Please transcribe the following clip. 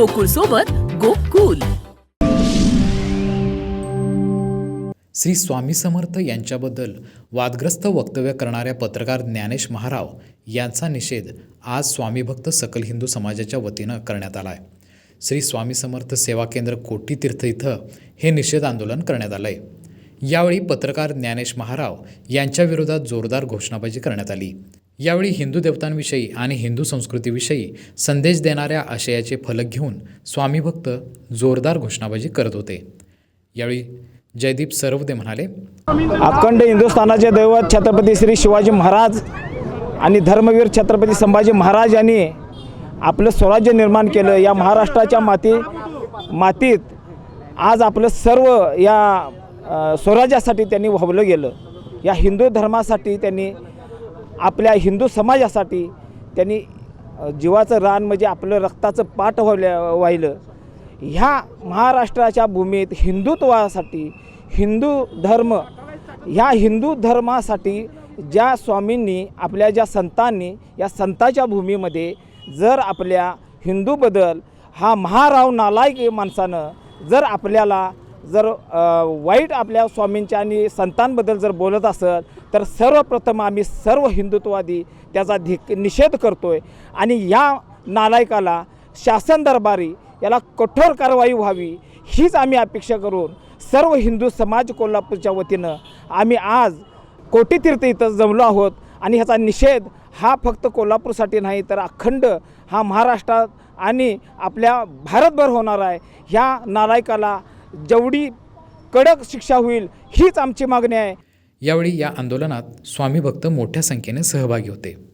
गोकुळ सोबत गोकुल. श्री स्वामी समर्थ यांच्याबद्दल वादग्रस्त वक्तव्य करणाऱ्या पत्रकार ज्ञानेश महाराव यांचा निषेध आज स्वामीभक्त सकल हिंदू समाजाच्या वतीनं करण्यात आला आहे श्री स्वामी समर्थ सेवा केंद्र कोटी तीर्थ इथं हे निषेध आंदोलन करण्यात आलं आहे यावेळी पत्रकार ज्ञानेश महाराव यांच्याविरोधात जोरदार घोषणाबाजी करण्यात आली. यावेळी हिंदू देवतांविषयी आणि हिंदू संस्कृतीविषयी संदेश देणाऱ्या आशयाचे फलक घेऊन स्वामीभक्त जोरदार घोषणाबाजी करत होते. यावेळी जयदीप सरवदे म्हणाले अखंड हिंदुस्थानाचे दैवत छत्रपती श्री शिवाजी महाराज आणि धर्मवीर छत्रपती संभाजी महाराज यांनी आपलं स्वराज्य निर्माण केलं. या महाराष्ट्राच्या माती मातीत आज आपलं सर्व या स्वराज्यासाठी त्यांनी वाहवलं गेलं. या हिंदू धर्मासाठी त्यांनी आपल्या हिंदू समाजासाठी त्यांनी जीवाचं रान म्हणजे आपलं रक्ताचं पाठ व्हायलं. वाहिलं ह्या महाराष्ट्राच्या भूमीत हिंदुत्वासाठी हिंदू धर्म ह्या हिंदू धर्मासाठी ज्या स्वामींनी आपल्या ज्या संतांनी या संताच्या भूमीमध्ये जर आपल्या हिंदूबद्दल हा महाराव नालायक माणसानं जर आपल्याला जर वाईट आपल्या स्वामींच्या आणि संतांबद्दल जर बोलत असेल तर सर्वप्रथम आम्ही सर्व हिंदुत्ववादी त्याचा धिक निषेध करतो आहे आणि या नालायकाला शासन दरबारी याला कठोर कारवाई व्हावी हीच आम्ही अपेक्षा करून सर्व हिंदू समाज कोल्हापूरच्या वतीनं आम्ही आज कोटीतीर्थ इथं जमलो आहोत. आणि ह्याचा निषेध हा फक्त कोल्हापूरसाठी नाही तर अखंड हा महाराष्ट्रात आणि आपल्या भारतभर होणार आहे. ह्या नालायकाला जेवढी कडक शिक्षा होईल हीच आमची मागणी आहे. यावेळी या आंदोलनात स्वामी भक्त मोठ्या संख्येने सहभागी होते.